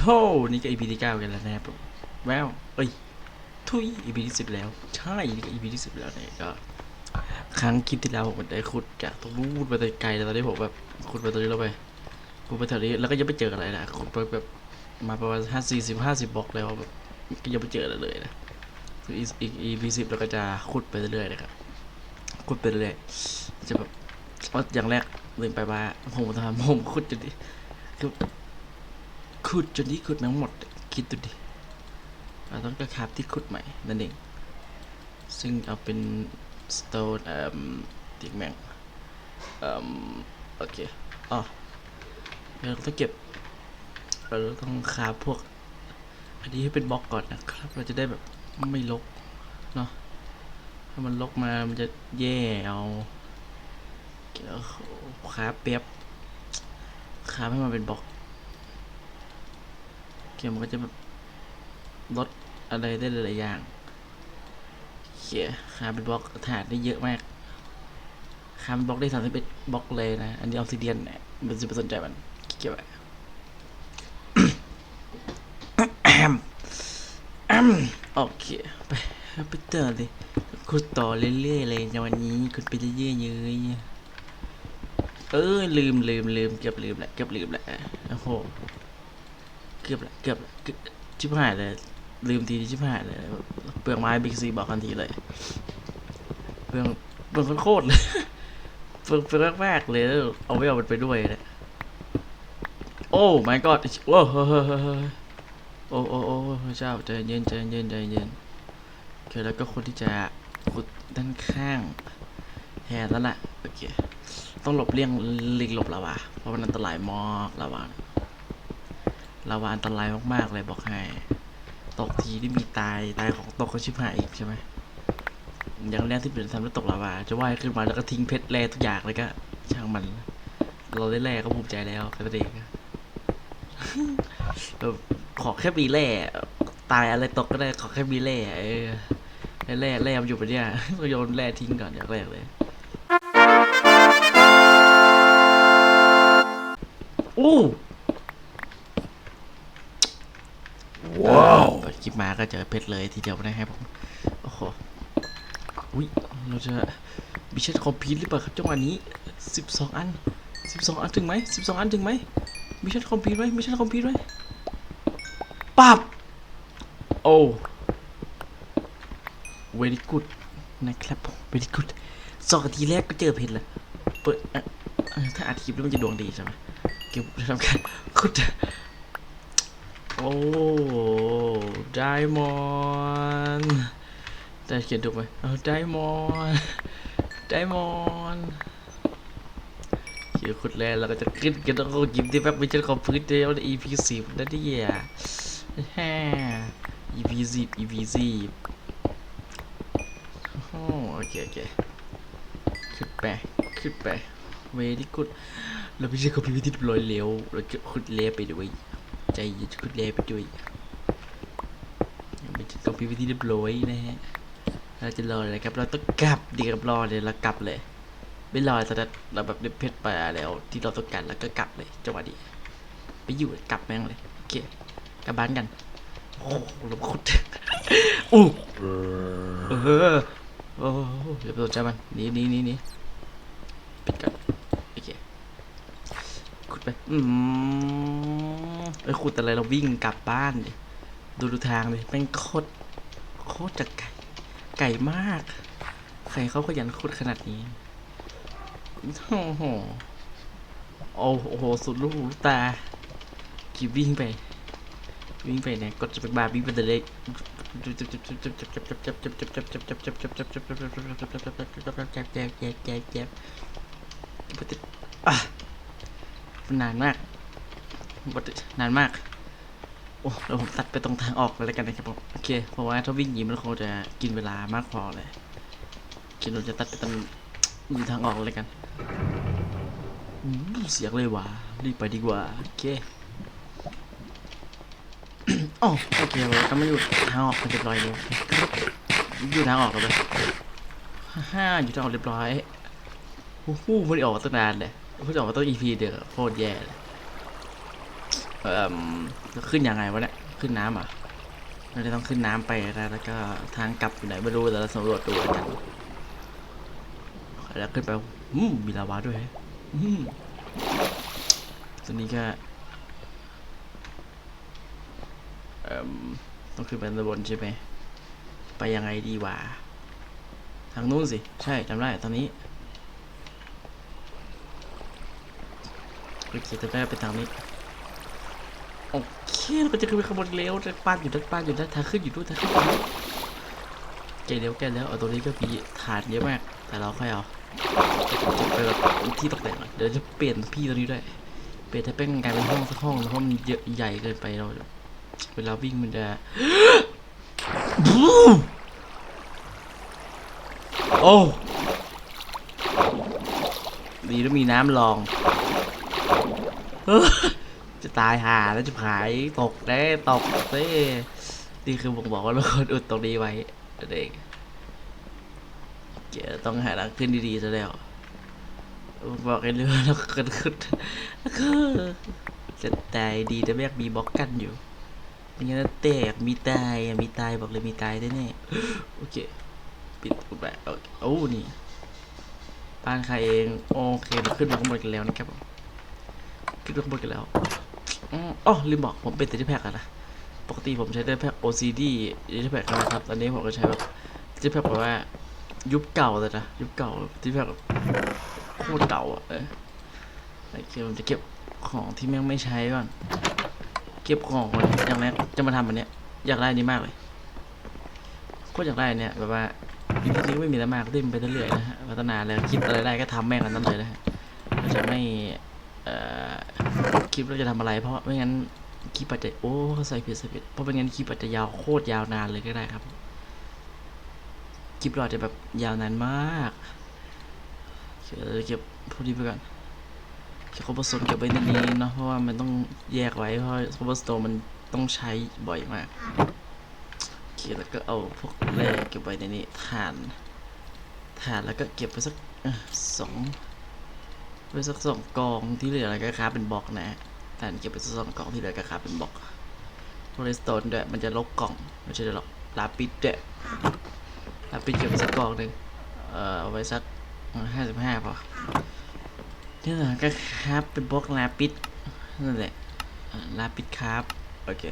โหนี่ก็ EP ที่เก้ากันแล้วนะครับผมแววเอ้ย ทุย EP ที่สิบแล้ว ใช่ นี่ก็ EP ที่สิบแล้วเนี่ยก็ ครั้งคลิปที่แล้วผมได้ขุดจากตรงนู้นไปแต่ไกลแต่ตอนนี้ผมแบบขุดไปตรงนี้แล้วไปขุดไปแถวนี้แล้วก็ยังไม่เจออะไรนะขุดไปแบบมาประมาณห้าสี่สิบห้าสิบบล็อกแล้วแบบก็ยังไม่เจออะไรเลยนะอีกอีก EP สิบเราก็จะขุดไปเรื่อยๆนะครับขุดไปเรื่อยจะแบบว่าอย่างแรกลืมไปว่าผมทำผมขุดจนดิคือ ขุดจนที่ขุดแม่งหมด คิดดูดิเราต้องกระคาบที่ขุดใหม่นั่นเอง ซึ่งเอาเป็น stone เอ่อติ๊กแมงเอ่อโอเคอ๋อเราต้องเก็บ เราต้องคาบพวก อันนี้ให้เป็นบล็อกก่อนนะครับ เราจะได้แบบไม่ลกเนาะถ้ามันลกมา มันจะแย่เอาเกี่ยวคาบเปียบคาบให้มันเป็นบล็อก เกี่ยวมันก็จะแบบลดอะไรได้หลายอย่างเขียคาเป็นบล็อกถาดได้เยอะมากคาเป็นบล็อกได้สามสิบเอ็ดบล็อกเลยนะ อันนี้ออฟซิเดียนเนี่ยมันจะไปสนใจมันเกี่ยวอะโอเคไปไปต่อเลยคุดต่อเรื่อยๆเลยในวันนี้คุดไปเรื่อยๆเลยเออลืมลืมลืมเกือบลืมแหละเกือบลืมแหละโอ้โห เกือบละเกือบละเกือบชิบหายเลย ลืมทีชิบหายเลย เปลืองไม้บิ๊กซีบอกทันทีเลย เปลืองเปลืองโคตรเลยเปลืองเปลืองมากๆเลยเอาไม่เอามันไปด้วยเลยโอ้ my god โอ้เฮ้ยเฮ้ยเฮ้ยเฮ้ยโอ้โอ้โอ้พระเจ้าใจเย็นใจเย็นใจเย็นโอเคแล้วก็คนที่จะขุดด้านข้างแทนแล้วล่ะโอเคต้องหลบเลี่ยงหลีกหลบลาวาเพราะมันอันตรายมากลาวา ลาวาอันตรายมากๆเลยบอกให้ ตกทีที่มีตายตายของตกก็ชิบหายอีกใช่ไหมอย่างแรกที่เปลี่ยนทำแล้วตกลาวา จะว่ายขึ้นมาแล้วก็ทิ้งเพชรแร่ทุกอย่างเลยก็ ช่างมัน เราได้แร่ก็ภูมิใจแล้วแค่นั้นเองแบบขอแค่มีแร่ตายอะไรตกก็ได้ขอแค่มีแร่เออได้แร่แร่มันอยู่ปะเนี่ยก็โยนแร่ทิ้งก่อนอย่างแรกเลยโอ้ ว้าวเปิดค ลิปมาก็เจอเพชรเลยทีเดียวนะครับผมโอ้โหอุ้ยเราจะบิชชั่นคอมพิวหรือเปล่าครับจังหวะนี้สิบสองอันสิบสองอันถึงไหมสิบสองอันถึงไหมมิชชั่นคอมพิวไหมมิชชั่นคอมพิวไหมปับโอ้ very good นะครับผม very good สองนาทีแรกก็เจอเพชรเลยเปิดอะอะถ้าอัดคลิปแล้วมันจะดวงดีใช่ไหมเก็บทำการขุดโอ้ ไดมอนด์ได้เขียนถูกไหมเอาไดมอนไดมอนเขียนขุดแล้วเราก็จะขึ้นกันแล้วก็ยิ้มที่แบบไม่ใช่คอมพิวเตอร์ใน EP สิบนะเนี่ยแฮ่ EP สิบ EP สิบโอเคโอเคขึ้นไปขึ้นไปเวลี่กุดเราไม่ใช่คอมพิวเตอร์ที่ลอยเร็วเราจะขุดเละไปด้วยใจเย็นคุณเลไปด้วย ยังไม่ถึงกับพิธีเรียบร้อยนะฮะ เราจะรอเลยครับ เราต้องกลับดีกับรอเลยเรากลับเลย ไม่รอตอนนั้เราแบบได้เพชรไปแล้ว ที่เราต้องการแล้วก็กลับเลยจังหวะนี้ไปอยู่กลับแม่งเลยโอเคกลับบ้านกัน โอ้โหเราขุดอู้เออโอ้โหเดี๋ยวไปสนใจมันนี่นี่นี่นี่ปิดกันโอเคขุดไปอืมเอ้ขุดอะไรเราวิ่งกลับบ้านดิ ดูดูทางเลยแม่งโคตรโคตรจะไก่ไก่มาก ใครเขาขยันขุดขนาดนี้ โอ้โห โอ้โห สุดลูกหูลูกตาขี่วิ่งไป วิ่งไปเนี่ยกดจะเป็นบาร์บี้เป็นเด็กนานมากบทนานมาก โอ้เดี๋ยวผมตัดไปตรงทางออกเลยแล้วกันนะครับผมโอเคเพราะว่าถ้าวิ่งหนีมันคงจะกินเวลามากพอเลยคิดว่าจะตัดไปตรงอยู่ทางออกเลยกันเสียงเลยว่ะรีบไปดีกว่าโอเคอ๋อโอเคเราก็ไม่อยู่ทางออกกันเรียบร้อยแล้วอยู่ทางออกแล้วเลยฮ่าอยู่ทางออกเรียบร้อยโอ้โหไม่ได้ออกตั้งนานเลยเพิ่งออกมาตั้ง EP เดียวโคตรแย่เลย เอ่อขึ้นยังไงวะเนี่ยขึ้นน้ำอะเราจะต้องขึ้นน้ำไปนะแล้วก็ทางกลับอยู่ไหนไม่รู้แต่เราสำรวจดูแล้วกันแล้วขึ้นไปอืมมีลาวาด้วยฮะตอนนี้ก็เออต้องขึ้นไปด้านบนใช่ไหมไปยังไงดีวะทางนู้นสิ ใช่จำได้ตอนนี้โอเคจำได้เป็นทางนี้ โอเคเราก็จะขึ้นไปข้างบนเร็วจะป้านอยู่ด้านป้านอยู่ด้านทางขึ้นอยู่ด้วยทางขึ้นอยู่ด้วแกเร็วแกแล้วเอาตัวนี้ก็มีฐานเยอะมาก แต่เราค่อยเอาไปแบบที่ตกแต่งเดี๋ยวจะเปลี่ยนพี่ตัวนี้ด้วย เปลี่ยนให้เป็นกลายเป็นห้องสักห้องเพราะมันเยอะใหญ่เกินไปเราเวลาวิ่งมันจะบูมโอ้ดีแล้วมีน้ำรองเออจะ ตายหาแล้วจะหายตกได้ตกเต้นี่คือผมบอกว่าเราควรอุดตรงนี้ไว้เด็กเดี๋ยวต้องหาทางขึ้นดีๆซะแล้วบอกให้เรือแล้วก็ขึ้นแล้วก็จะตายดีแต่แม่งมีบล็อกกันอยู่ไม่งั้นแตกมีตายมีตายบอกเลยมีตายแน่ๆโอเคปิดอุดไปโอ้นี่บ้านใครเองโอเคเราขึ้นมาข้างบนกันแล้วนะครับผมขึ้นมาข้างบนกันแล้ว อ๋อลืมบอกผมเป็นติดแพ็กอะนะ ปกติผมใช้ได้แพ็ก OCD ติดแพ็กนะครับ ตอนนี้ผมก็ใช้แบบติดแพ็กแบบว่ายุคเก่าเลยนะ ยุคเก่าติดแพ็กแบบโคตรเก่าอะเออโอเคผมจะเก็บของที่แม่งไม่ใช้ก่อน เก็บของก่อนอย่างแรกจะมาทำอันเนี้ย อยากได้อันนี้มากเลยโคตรอยากได้เนี้ยแบบว่าอีพีนี้ก็ไม่มีอะไรมากเล่นไปเรื่อยๆนะฮะพัฒนาแล้วคิดอะไรได้ก็ทำแม่งกันนั้นเลยนะฮะเราจะไม่เอ่อ คลิปเราจะทำอะไร เพราะไม่งั้นคลิปอาจจะโอ้ใส่ผิดใส่ผิดเพราะไม่งั้นคลิปอาจจะยาวโคตรยาวนานเลยก็ได้ครับคลิปเราอาจจะแบบยาวนานมากเก็บพวกนี้ไปก่อนเก็บคอมโพสโตนเก็บไว้ในนี้เนาะเพราะว่ามันต้องแยกไว้เพราะคอมโพสโตนมันต้องใช้บ่อยมากโอเคแล้วก็เอาพวกแร่เก็บไว้ในนี้ถ่านถ่านแล้วก็เก็บไปสักสอง ไปสักสองกองที่เหลือก็คราเป็นบล็อกนะแต่เก็บไปสักสองกองที่เหลือก็คราเป็นบล็อกโพลิสโตนด้วยมันจะลกกล่องไม่ใช่หรอกลาปิดด้วยลาปิดเก็บไปสักกองหนึ่งเอ่อเอาไว้สักห้าสิบห้าพอที่เหลือก็คราเป็นบล็อกลาปิดนั่นแหละลาปิดคราฟโอเค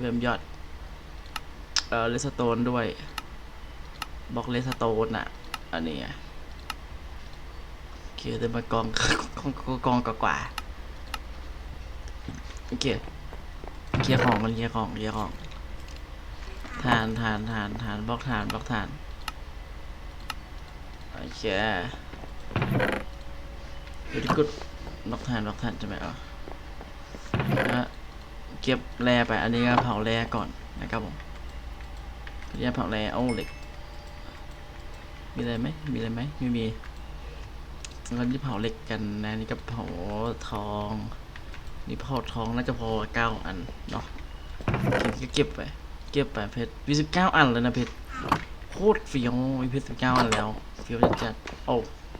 เริ่มยอดเอ่อเลสโตนด้วยบล็อกเลสโตนอะอันนี้ อะโอเคเดินมากองกองกองกองกว่าโอเคเคลียร์ของกันเคลียร์ของเคลียร์ของทานทานทานทานบล็อกทานบล็อกทานโอเคเดี๋ยวกดบล็อกทานบล็อกทานใช่ไหมอะแล้วเก็บแร่ไป อันนี้ก็เผาแร่ก่อนนะครับผมแร่เผาแร่เอาเหล็กมีอะไรไหมมีอะไรไหมไม่มี เราจะเผาเหล็กกันนะนี่ก็เผาทอง นี่เผาทองน่าจะพอเก้าอันเนาะเก็บก็เก็บไป เก็บไปเพชรมีสิบเก้าอันเลยนะเพชรโคตรเฟี้ยวมีเพชรสิบเก้าอันแล้วเฟี้ยวจัดจัดๆโอ้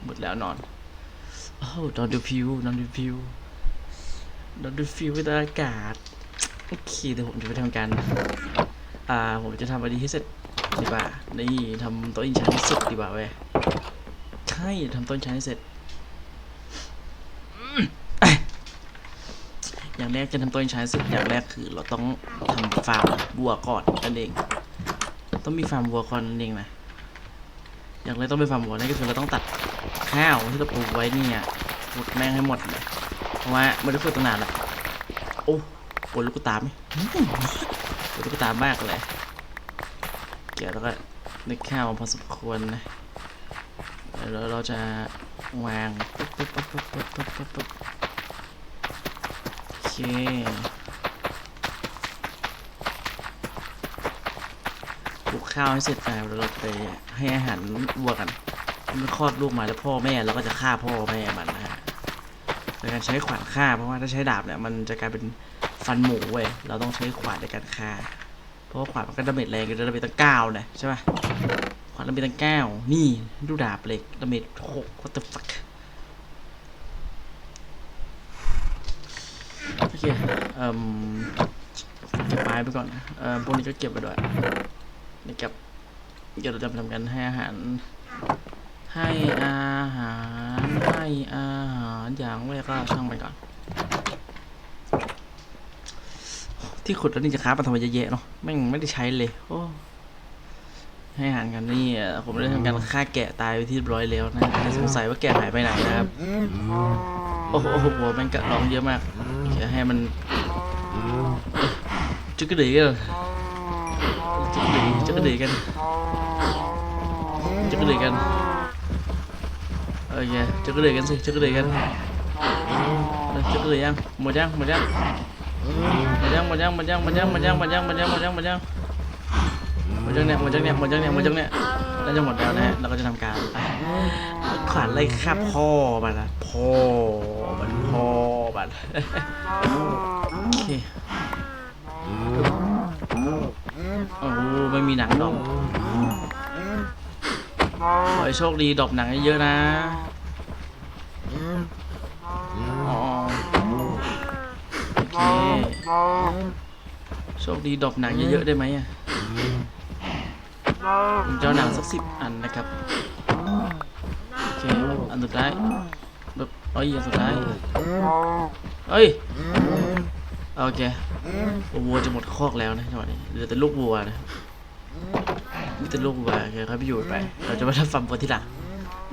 หมดแล้วนอนโอ้นอนดูพิวนอนดูพิวนอนดูพิวไปตาอากาศโอเคเดี๋ยวผมจะไปทำการอ่าผมจะทำอันนี้ให้เสร็จดีกว่านี่ทำต๊ะอินชาให้เสร็จดีกว่าเว้ยใช่ทำต้นชาให้เสร็จอืมเอ้ย อย่างแรกจะทำต้นชาให้สร็จอย่างแรกคือ เราต้องทำฟาร์มวัวก่อนนั่นเอง ต้องมีฟาร์มวัวก่อนนั่นเองนะอย่างแรกต้องไปฟาร์มวัวนั่นก็คือเราต้องตัดข้าวที่เราปลูกไว้นี่ยขุดแม่งให้หมดเลยเพราะว่าไม่ได้ขุดตั้งนานแล้วโอ้ปวดลูกตาไหมอืมปวดลูกตามากเลยเกี่ยวแล้วก็นึกข้าวพอสมควรนะแล้วเราจะวางปุ๊บปุ๊บปุ๊บปุ๊บปุ๊บปุ๊บ ปุ๊บโอเคปลูกข้าวให้เสร็จแล้วเราไปให้อาหารวัวกันมันคลอดลูกมาแล้วพ่อแม่เราก็จะฆ่าพ่อแม่มันนะฮะโดยการใช้ขวานฆ่าเพราะว่าถ้าใช้ดาบเนี่ยมันจะกลายเป็นฟันหมูเว้ยเราต้องใช้ขวานในการฆ่า เพราะว่าขวานมันก็ดาเมจแรงอยู่ดาเมจตั้งเก้าเนี่ยใช่ป่ะขวานดาเมจตั้งเก้านี่ดูดาบเหล็กดาเมจหก what the fuck เคเอ่มเก็บไม้ไปก่อนเอ่อพวกนี้ก็เก็บไปด้วยนี่เก็บเดี๋ยวเราจะทำกันให้อาหาร ให้อาหารให้อาหารอย่างแรกก็ช่างไปก่อน ที่ขุดแล้วนี่จะค้ามาทำไมเยอะแยะเนาะแม่ไม่ได้ใช้เลยโอ้ให้อาหารกันนี่ผมได้ทำการฆ่าแกะตายไปที่เรียบร้อยแล้วนะสงสัยว่าแกะหายไปไหนนะครับ โอ้โหโอ้โหแม่งกะร้องเยอะมากเดี๋ยวให้มันจุกกระดือกันจุกกระดือจุกกระดือกันจุกกระดือกันโอเคจุกกระดือกันสิจุกกระดือกันจุกกระดือยังหมดยังหมดยังหมดยังหมดยังหมดยังหมดยังหมดยังหมดยังหมดยังหมดยังหมดยังหมดยังเนี่ยหมดยังเนี่ยหมดยังเนี่ยหมดยังเนี่ยน่าจะหมดแล้วนะฮะเราก็จะทำการขวานไล่ฆ่าพ่อมันนะพ่อ มันโอเคโอ้โหไม่มีหนังดอกขอให้โชคดีดอกหนังเยอะๆนะอ๋อโอเคโชคดีดอกหนังเยอะๆได้ไหมอะผมจะเอาหนังสักสิบอันนะครับ โอเค อันสุดท้าย แบบเอ้ยอันสุดท้ายเอ้ยโอเควัวจะหมดคอกแล้วนะจังหวะนี้เหลือแต่ลูกวัวนะมีแต่ลูกวัวโอเคครับพี่อยู่ไป เราจะมาทำฟาร์มวัวที่หลัง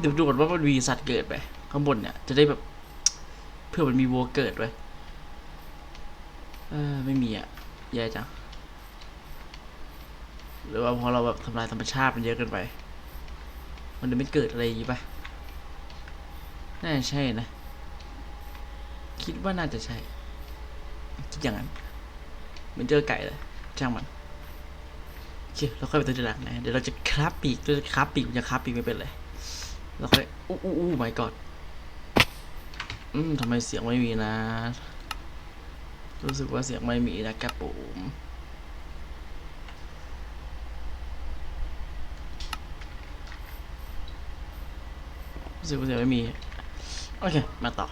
ดูดูก่อนว่ามันมีสัตว์เกิดไปข้างบนเนี่ยจะได้แบบ เพื่อมันมีวัวเกิดไว้เออไม่มีอะแย่จังหรือว่าพอเราแบบทำลายธรรมชาติมันเยอะเกินไป มันจะไม่เกิดอะไรอย่างงี้ปะน่าจะใช่นะ คิดว่าน่าจะใช่คิดอย่างนั้น เหมือนเจอไก่เลยช่างมันโอเคเราค่อยไปตัวหลังนะ เดี๋ยวเราจะคราบปีกเราจะคราบปีกจะคราบปีกไม่เป็นเลยเราค่อยอู้อู้อู้ไม่กอดอืมทำไมเสียงไม่มีนะ รู้สึกว่าเสียงไม่มีนะครับผมรู้สึกว่าเสียงไม่มี โอเค มาต่อ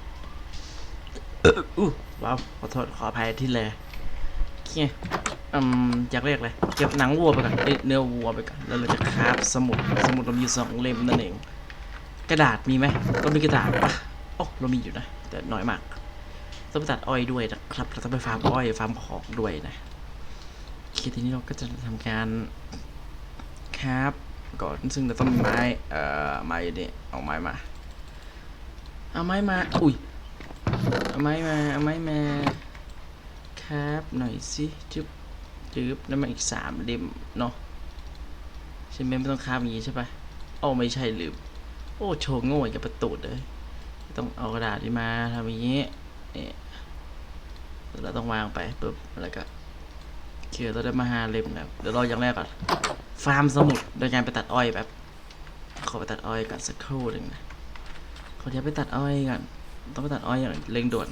อู้ว้าวขอโทษขออภัยที่แลโอเคอืมอยากเรียกเลยเก็บหนังวัวไปก่อนเอ้ยเนื้อวัวไปก่อนแล้วเราจะคราฟสมุดสมุดเรามีสองเล่มนั่นเอง กระดาษมีไหมเรามีกระดาษปะโอ้เรามีอยู่นะ แต่น้อยมากต้องไปตัดอ้อยด้วยนะครับเราต้องไปฟาร์มอ้อยฟาร์มของด้วยนะโอทีนี้เราก็จะทำการครับ ก่อนซึ่งเราต้องมีไม้เอ่อไม้เนี่ยเอาไม้มา เอาไม้มา อุ้ย เอาไม้มา เอาไม้มา ครับหน่อยสิจึ๊บจึ๊บแล้วมาอีกสามเล่มเนาะใช่ไหมไม่ต้องคาบอย่างงี้ใช่ปะโอ้ไม่ใช่ลืม โอ้โชว์โง่อีกกับประตูดเลย ต้องเอากระดาษมาทำอย่างงี้นี่แล้วเราต้องวางไปปุ๊บแล้วก็โอเคเราได้มาห้าเล่มแล้วเดี๋ยวเราอย่างแรกก่อน ฟาร์มสมุดโดยการไปตัดอ้อยแบบ ขอไปตัดอ้อยก่อนสักครู่หนึ่งนะขอเดี๋ยวไปตัดอ้อยก่อน ต้องไปตัดอ้อยอย่างเร่งด่วน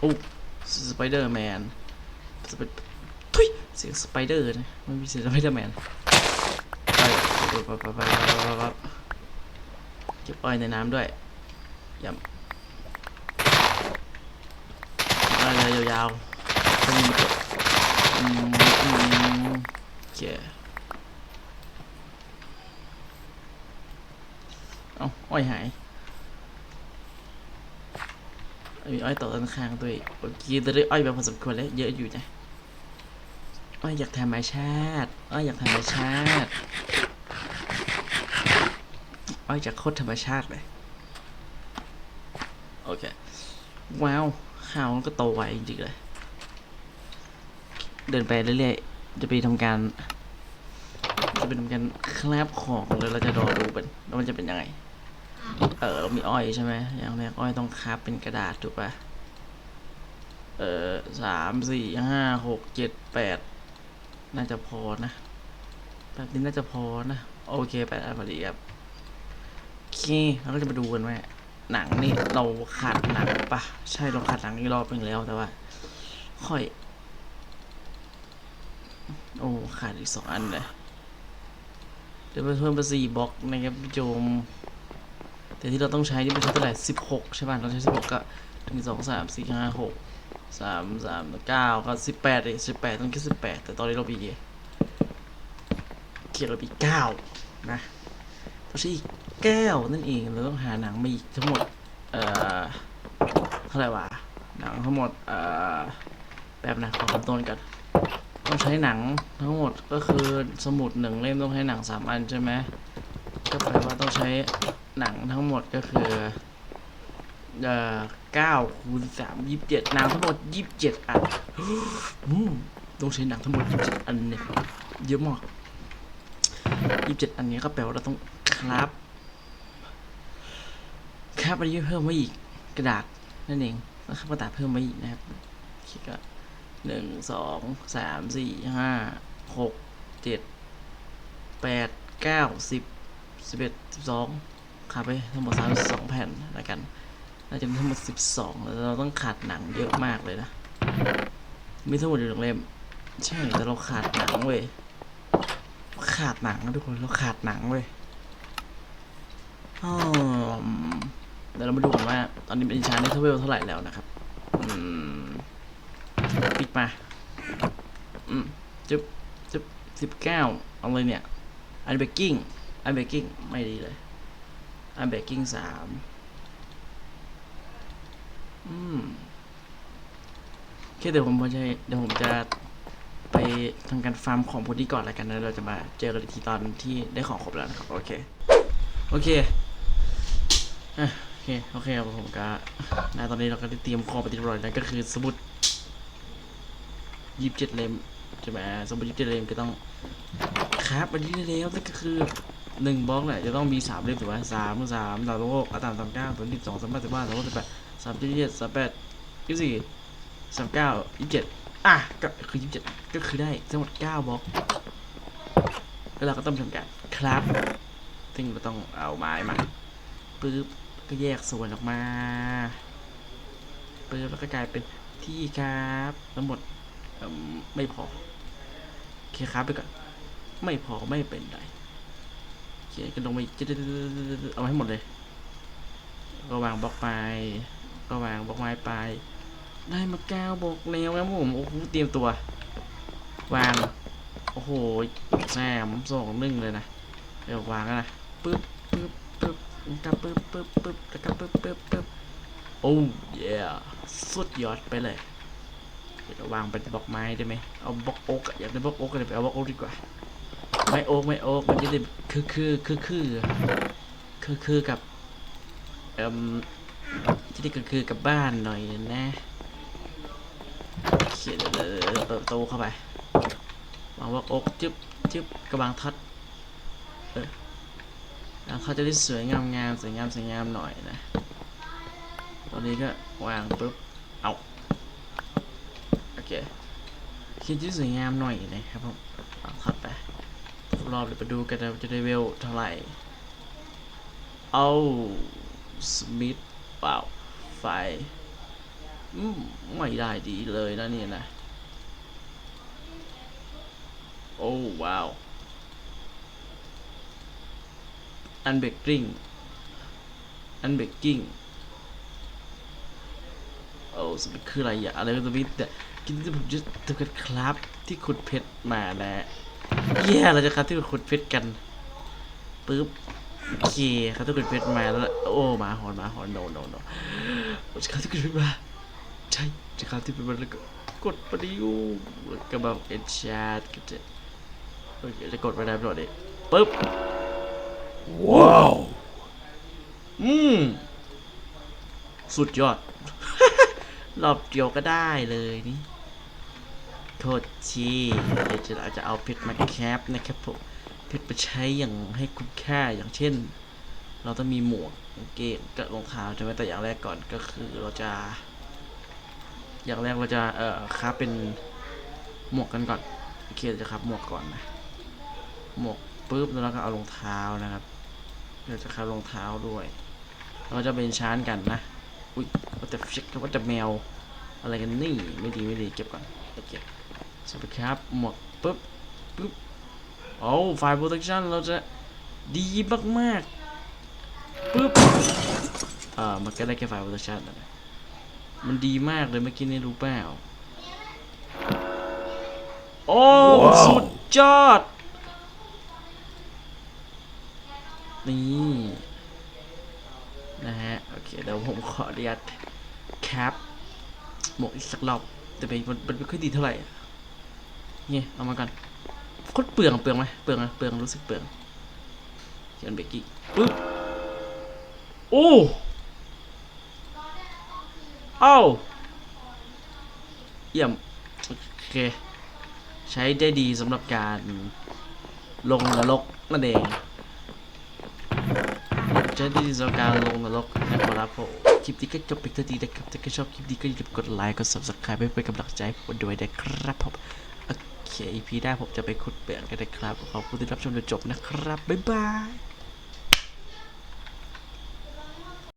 โอ้สไปเดอร์แมนสไปทุยเสียงสไปเดอร์นะไม่มีเสียงสไปเดอร์แมนไปไปไปไปไปไปไปเก็บอ้อยในน้ำด้วยยำอ้อยเลยาวๆต้องมีกดอืมอืมโอเคเอาอ้อยหาย มีอ้อยต่อด้นข้างด้วยโอเคแต่ได้อ้อยแบบพอสมควรแล้วเยอะอยู่นะอ้อยอยากทำไม้ชาติอ้อยอยากทำไม้ชาติอ้อยจากโคตรธรรมชาติเลยโอเคว้าวข้าวมันก็โตไวจริงๆเลย เดินไปเรื่อยๆจะไปทำการจะไปทำการคราบของเลยเราจะรอดูเป็นว่ามันจะเป็นยังไง เออเรามีอ้อยใช่ไหมอย่างแรกอ้อยต้องคับเป็นกระดาษถูกป่ะเออสามสี่ห้าหกเจ็ดแปดน่าจะพอนะแบบนี้น่าจะพอนะ โอเคแปดอันพอดีครับโอเคเราก็จะมาดูกันว่าหนังนี่เราขาดหนังปะใช่เราขาดหนังอีกรอบนึงแล้วแต่ว่า ค่อย โอ้ขาดอีกสองอันเลยเดี๋ยวไปเพิ่มไปสี่บล็อกนะครับพี่โจม แต่ที่เราต้องใช้นี่เป็นใช้เท่าไหร่สิบหกใช่ป่ะเราใช้สิบหกก็หนึ่งสองสามสี่ห้าหกสามสามเก้าก็สิบแปดเลยสิบแปดต้องคิดสิบแปดแต่ตอนนี้เราปีเขียนเราปีเก้านะเราใช้อีกเก้านั่นเองเราต้องหาหนังมาอีกทั้งหมดเอ่อเท่าไหร่วะหนังทั้งหมดเอ่อแบบนะขอคำต้นกันต้องใช้หนังทั้งหมดก็คือสมุดหนึ่งเล่มต้องใช้หนังสามอันใช่ไหมก็แปลว่าต้องใช้ หนังทั้งหมดก็คือเอ่อเก้าคูณสามยี่สิบเจ็ดหนังทั้งหมดยี่สิบเจ็ดอันต้องใช้หนังทั้งหมดยี่สิบเจ็ดอันเนี่ยเยอะมากยี่สิบเจ็ดอันนี้ก็แปลว่าเราต้องครับครับอันนี้เพิ่มไว้อีกกระดาษนั่นเองแล้วครับกระดาษเพิ่มไว้อีกนะครับคิดก็หนึ่งสองสามสี่ห้าหกเจ็ดแปดเก้าสิบสิบเอ็ดสิบสอง ขาดไปทั้งหมดสามสองแผ่นแล้วกันน่าจะมีทั้งหมดสิบสองแล้วเราต้องขาดหนังเยอะมากเลยนะ มีทั้งหมดอยู่หนึ่งเล่มใช่แต่เราขาดหนังเว้ยขาดหนังนะทุกคนเราขาดหนังเว้ยอืมเดี๋ยวเรามาดูกันว่า ตอนนี้เป็นชาร์ในเทเวลเท่าไหร่แล้วนะครับอืมปิดมาอืมจุ๊บจุ๊บสิบเก้าเอาเลยเนี่ย อันเบกกิ้ง อันเบกกิ้ง ไม่ดีเลย อันเบกกิ้งสามอืมคเดี๋ยวผมจะเดี๋ยวผมจะไปทำการฟาร์มของพวกนี้ก่อนแล้วกันแล้วเราจะมาเจอกันอีกทีตอนที่ได้ของครบแล้วนะครับ โอเค โอเคโอเค โอเคครับผมก็นะตอนนี้เราก็ได้เตรียมของไปที่ร้อยแล้วก็คือสมุดยี่สิบเจ็ดเล่มใช่ไหมสมุดยี่สิบเจ็ดเล่มก็ต้องครับอันนี้ได้แล้วนั่นก็คือ หนึ่งบล็อกเนี่ยจะต้องมีสามเล่มถูกไหมสามสามดาวโลกอาตามสามเก้าตัวที่สองสามแปดสิบห้าสามหกสิบแปดสามเจ็ดสามแปดยี่สี่สามเก้ายี่เจ็ดอะก็คือยี่สิบเจ็ดก็คือได้ทั้งหมดเก้าบล็อกแล้วเราก็ต้องทำการครับซึ่งเราต้องเอาไม้มาปึ๊บก็แยกส่วนออกมาปึ๊บแล้วก็กลายเป็นที่ครับทั้งหมดไม่พอโอเคครับไปก่อนไม่พอไม่เป็นไร คก็ลงไปจะเอาให้หมดเลย ก็วางบล็อกไป ก็วางบล็อกไม้ไป ได้มาเก้าบล็อกแล้วครับผม โอ้โห เตรียมตัว วาง โอ้โหแซมสองหนึ่งเลยนะ เดี๋ยววางกันนะปึ๊บปึ๊บปึ๊บกับปึ๊บปึ๊บปึ๊บแล้วก็ปึ๊บปึ๊บปึ๊บโอ้ยสุดยอดไปเลยเดี๋ยวาวางเป็นบล็อกไม้ได้ไหมเอาบล็อกโอ๊กอยากได้บล็อกโอ๊กเลยไปเอาบล็อกโอ๊กดีกว่า ไม่โอ๊กไม่โอ๊กมันจะได้คือคือคือคือคือคือกับเอ่มที่นี่ก็คือกับบ้านหน่อยนะเขียนเลยเปิดประตูเข้าไปวางว่าโอ๊กจึ๊บจึ๊บกระบางทัดเออแล้วเขาจะได้สวยงามงามสวยงามสวยงามหน่อยนะตอนนี้ก็วางปุ๊บเอาโอเคคิดที่สวยงามหน่อยนะครับผม รอบเดี๋ยวไปดูกันนะจะได้เวลเท่าไหร่ เอาสมิธเปล่าไฟไม่ได้ดีเลยนะเนี่ยนะ โอ้ว้าว อันเบกกิ้งอันเบกกิ้งโอ้สมิธคืออะไรอะอะไรเป็นสมิธแต่กินที่ผมจะทำกันครับที่ขุดเพชรมานะ แย่เราจะครับที่ขุดเพชรกันปึ๊บโอเคเขาต้องกดเพชรมาแล้วโอ้หมาหอนหมาหอนโนโนโนเขาต้องกดเพชรมาใช่จะเขาที่เป็นมันแล้วก็กดปดิวแล้วก็แบบเอ็นชาร์ดก็จะโอเคจะกดไปได้หมดเลยปึ๊บว้าวอืมสุดยอด รอบเดียวก็ได้เลยนี่ โทษทีเดี๋ยวจะเราจะเอาเพชรมาแคปนะครับผมเพชรไปใช้อย่างให้คุ้มค่าอย่างเช่น เราต้องมีหมวกกางเกงกับรองเท้าใช่ไหมแต่อย่างแรกก่อนก็คือเราจะ อย่างแรกเราจะเอ่อค้าเป็นหมวกกันก่อนโอเคเจะครับหมวกก่อนนะหมวกปุ๊บแล้วเราก็เอารองเท้านะครับเราจะครับรองเท้าด้วย เราจะเป็นชานกันนะอุ้ยว่าแต่ฟิกว่าแต่แมวอะไรกันนี่ไม่ดีไม่ดีเก็บก่อนโอเค สวัสดีครับ หมวกปุ๊บปุ๊บโอ้ไฟ protection เราจะดีมากๆปึ๊บเอ่อมันก็ได้แค่ไฟ protection นะนะมันดีมากเลยเมื่อกี้นี่รู้เปล่าโอ้ว้าวสุดยอด นี่ นะฮะ โอเค เดี๋ยวผมขออนุญาตแคปหมวกอีกสักรอบ แต่ไปมันมันไม่ค่อยดีเท่าไหร่อะ นี่เอามากันโคตรเปลืองเปลืองไหมเปลืองนะเปลืองรู้สึกเปลืองเขียนเบกกี้ปึ๊บโอ้เอ้าเยี่ยมโอเคใช้ได้ดีสำหรับการลงนรกนั่นเองใช้ได้ดีสำหรับการลงนรกนะครับผมคลิปนี้ก็จบไปเท่านี้นะครับถ้าใครชอบคลิปนี้ก็อย่าลืมกดไลค์กด subscribe เพื่อเป็นกำลังใจให้ผมด้วยนะครับผม เค EP ได้ผมจะไปขุดเปลือกกันนะครับ ขอบคุณที่รับชมจนจบนะครับ บ๊ายบาย